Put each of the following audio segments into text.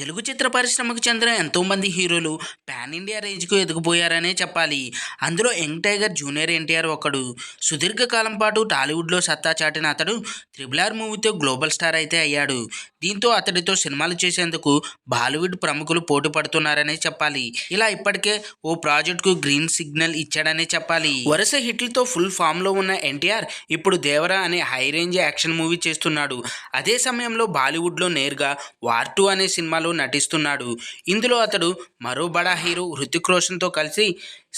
తెలుగు చిత్ర పరిశ్రమకు చెందిన ఎంతోమంది హీరోలు పాన్ ఇండియా రేంజ్కు ఎదిగిపోయారనే చెప్పాలి. అందులో యంగ్ టైగర్ జూనియర్ ఎన్టీఆర్ ఒకడు. సుదీర్ఘకాలం పాటు టాలీవుడ్లో సత్తా చాటిన అతడు త్రిబుల్ ఆర్ మూవీతో గ్లోబల్ స్టార్ అయితే అయ్యాడు. దీంతో అతడితో సినిమాలు చేసేందుకు బాలీవుడ్ ప్రముఖులు పోటీ పడుతున్నారనే చెప్పాలి. ఇలా ఇప్పటికే ఓ ప్రాజెక్టుకు గ్రీన్ సిగ్నల్ ఇచ్చాడనే చెప్పాలి. వరుస హిట్లతో ఫుల్ ఫామ్లో ఉన్న ఎన్టీఆర్ ఇప్పుడు దేవరా అనే హై రేంజ్ యాక్షన్ మూవీ చేస్తున్నాడు. అదే సమయంలో బాలీవుడ్లో నేరుగా వార్ టూ అనే సినిమాలో నటిస్తున్నాడు. ఇందులో అతడు మరో బడా హీరో హృతిక్ రోషన్తో కలిసి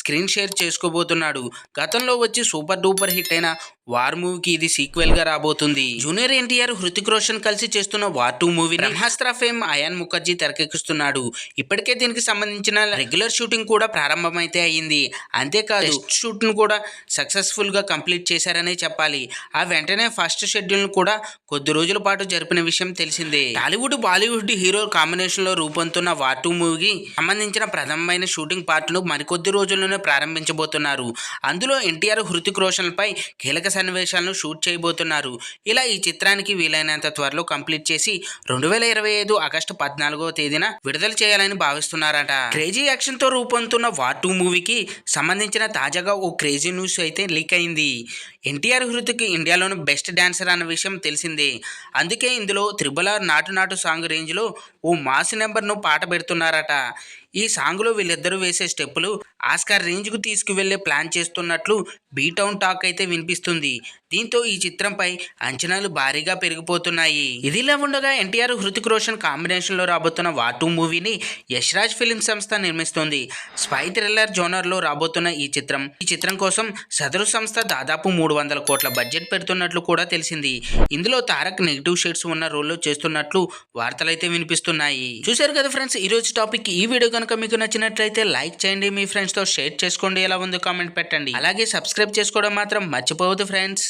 స్క్రీన్ షేర్ చేసుకోబోతున్నాడు. గతంలో వచ్చి సూపర్ డూపర్ హిట్ అయిన వార్ మూవీకి ఇది సీక్వెల్గా రాబోతుంది. జూనియర్ ఎన్టీఆర్ హృతిక్ రోషన్ కలిసి చేస్తున్న war two movie Brahmastra fame Ayan Mukherjee తెరకెక్కిస్తున్నాడు. ఇప్పటికే దీనికి సంబంధించిన రెగ్యులర్ షూటింగ్ కూడా ప్రారంభమైతే అయ్యింది. అంతేకాదు షూట్ను కూడా సక్సెస్ఫుల్గా కంప్లీట్ చేశారనే చెప్పాలి. ఆ వెంటనే ఫస్ట్ షెడ్యూల్ను కూడా కొద్ది రోజుల పాటు జరిపిన విషయం తెలిసిందే. టాలీవుడ్ బాలీవుడ్ హీరో కాంబినేషన్లో రూపొందుతున్న వార్ టూ మూవీకి సంబంధించిన ప్రథమమైన షూటింగ్ పార్ట్ను మరికొద్ది రోజుల్లోనే ప్రారంభించబోతున్నారు. అందులో ఎన్టీఆర్ హృతిక్ రోషన్ పై కీలక సన్నివేశాలను షూట్ చేయబోతున్నారు. ఇలా ఈ చిత్రానికి వీలైనంత త్వరలో కంప్లీట్ చేసి రెండు వేల ఇరవై ఐదు ఆగస్టు పద్నాలుగో తేదీన విడుదల చేయాలని భావిస్తున్నారట. క్రేజీ యాక్షన్తో రూపొందుతున్న వార్ టూ మూవీకి సంబంధించిన తాజాగా ఓ క్రేజీ న్యూస్ అయితే లీక్ అయింది. ఎన్టీఆర్ హృతిక్ ఇండియాలోని బెస్ట్ డాన్సర్ అన్న విషయం తెలిసిందే. అందుకే ఇందులో త్రిబుల్ ఆర్ నాటు నాటు సాంగ్ రేంజ్లో ఓ మాస్ నెంబర్ను పాట పెడుతున్నారట. ఈ సాంగ్లో వీళ్ళిద్దరూ వేసే స్టెప్పులు ఆస్కార్ రేంజ్కు తీసుకువెళ్ళే ప్లాన్ చేస్తున్నట్లు బీటౌన్ టాక్ అయితే వినిపిస్తుంది. దీంతో ఈ చిత్రంపై అంచనాలు భారీగా పెరిగిపోతున్నాయి. ఇదిలా ఉండగా ఎన్టీఆర్ హృతిక్ రోషన్ కాంబినేషన్లో రాబోతున్న వాటు మూవీని యశ్రాజ్ ఫిలిం సంస్థ నిర్మిస్తుంది. స్పై థ్రిల్లర్ జోనర్లో రాబోతున్న ఈ చిత్రం ఈ చిత్రం కోసం సదరు సంస్థ దాదాపు మూడు వందల కోట్ల బడ్జెట్ పెడుతున్నట్లు కూడా తెలిసింది. ఇందులో తారక్ నెగిటివ్ షేడ్స్ ఉన్న రోల్లో చేస్తున్నట్లు వార్తలైతే వినిపిస్తున్నాయి. చూశారు కదా ఫ్రెండ్స్ ఈ రోజు టాపిక్ ఈ వీడియో కనుక మీకు నచ్చినట్లయితే లైక్ చేయండి మీ ఫ్రెండ్స్తో షేర్ చేసుకోండి ఎలా ఉందో కామెంట్ పెట్టండి. అలాగే సబ్స్క్రైబ్ చేసుకోవడం మాత్రం మర్చిపోవద్దు ఫ్రెండ్స్